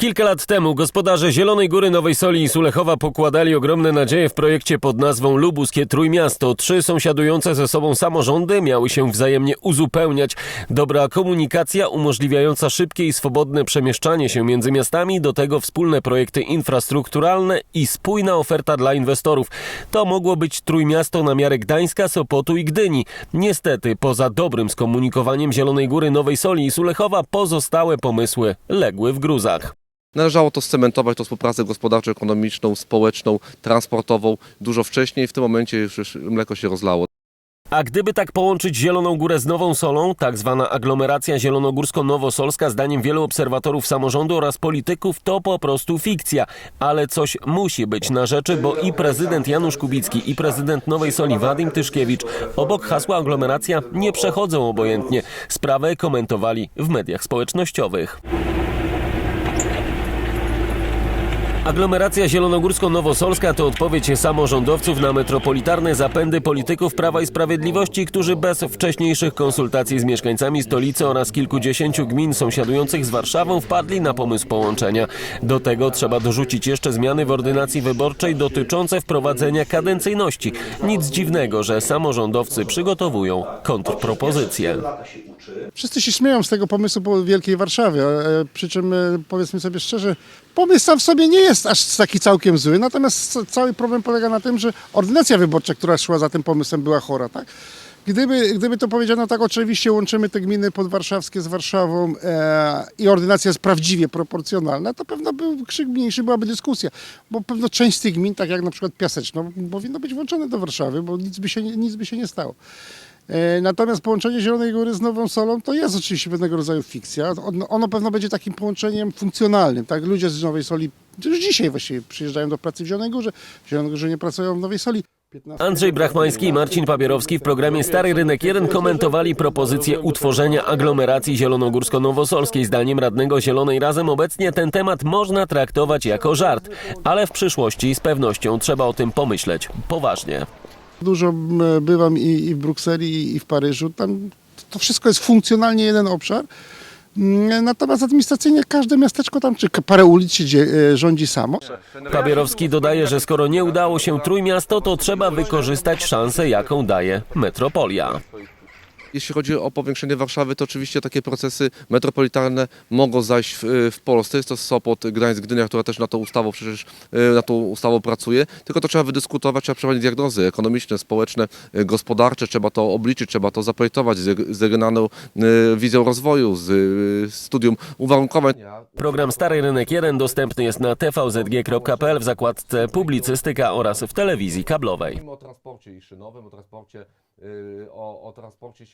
Kilka lat temu gospodarze Zielonej Góry Nowej Soli i Sulechowa pokładali ogromne nadzieje w projekcie pod nazwą Lubuskie Trójmiasto. Trzy sąsiadujące ze sobą samorządy miały się wzajemnie uzupełniać. Dobra komunikacja umożliwiająca szybkie i swobodne przemieszczanie się między miastami, do tego wspólne projekty infrastrukturalne i spójna oferta dla inwestorów. To mogło być Trójmiasto na miarę Gdańska, Sopotu i Gdyni. Niestety, poza dobrym skomunikowaniem Zielonej Góry Nowej Soli i Sulechowa, pozostałe pomysły legły w gruzach. Należało to scementować, tą współpracę gospodarczą, ekonomiczną, społeczną, transportową dużo wcześniej. W tym momencie już mleko się rozlało. A gdyby tak połączyć Zieloną Górę z Nową Solą, tak zwana aglomeracja zielonogórsko-nowosolska, zdaniem wielu obserwatorów samorządu oraz polityków, to po prostu fikcja. Ale coś musi być na rzeczy, bo i prezydent Janusz Kubicki, i prezydent Nowej Soli Wadim Tyszkiewicz obok hasła aglomeracja nie przechodzą obojętnie. Sprawę komentowali w mediach społecznościowych. Aglomeracja zielonogórsko-nowosolska to odpowiedź samorządowców na metropolitarne zapędy polityków Prawa i Sprawiedliwości, którzy bez wcześniejszych konsultacji z mieszkańcami stolicy oraz kilkudziesięciu gmin sąsiadujących z Warszawą wpadli na pomysł połączenia. Do tego trzeba dorzucić jeszcze zmiany w ordynacji wyborczej dotyczące wprowadzenia kadencyjności. Nic dziwnego, że samorządowcy przygotowują kontrpropozycje. Wszyscy się śmieją z tego pomysłu po Wielkiej Warszawie, e, przy czym e, powiedzmy sobie szczerze, pomysł sam w sobie nie jest aż taki całkiem zły, natomiast ca- cały problem polega na tym, że ordynacja wyborcza, która szła za tym pomysłem była chora, tak? Gdyby, gdyby to powiedziano tak, oczywiście łączymy te gminy podwarszawskie z Warszawą e, i ordynacja jest prawdziwie proporcjonalna, to pewno był krzyk mniejszy, byłaby dyskusja, bo pewno część z tych gmin, tak jak na przykład Piaseczno, powinno być włączone do Warszawy, bo nic by się, nic by się nie stało. E, Natomiast połączenie Zielonej Góry z Nową Solą to jest oczywiście pewnego rodzaju fikcja. Ono, pewno będzie takim połączeniem funkcjonalnym. Tak? Ludzie z Nowej Soli już dzisiaj właściwie przyjeżdżają do pracy w Zielonej Górze. W Zielonej Górze nie pracują w Nowej Soli. 15 Andrzej Brachmański i Marcin Papierowski w programie Stary Rynek 1 komentowali propozycję utworzenia aglomeracji zielonogórsko-nowosolskiej. Zdaniem radnego Zielonej Razem obecnie ten temat można traktować jako żart, ale w przyszłości z pewnością trzeba o tym pomyśleć poważnie. Dużo bywam i, w Brukseli, i- w Paryżu. Tam to wszystko jest funkcjonalnie jeden obszar. Mm, Natomiast administracyjnie każde miasteczko tam, czy parę ulic się e, rządzi samo. Papierowski dodaje, że skoro nie udało się Trójmiasto, to trzeba wykorzystać szansę, jaką daje metropolia. Jeśli chodzi o powiększenie Warszawy, to oczywiście takie procesy metropolitalne mogą zajść w, w Polsce. Jest to Sopot, Gdańsk, Gdynia, która też na tą ustawą przecież e, na tą ustawą pracuje. Tylko to trzeba wydyskutować, trzeba przeprowadzić diagnozy ekonomiczne, społeczne, e, gospodarcze. Trzeba to obliczyć, trzeba to zaprojektować z, z regionalną e, wizją rozwoju, z studium uwarunkowań. Program Stary Rynek 1 dostępny jest na tvzg.pl w zakładce Publicystyka oraz w telewizji kablowej. o transporcie i szynowym, o transporcie, o, o transporcie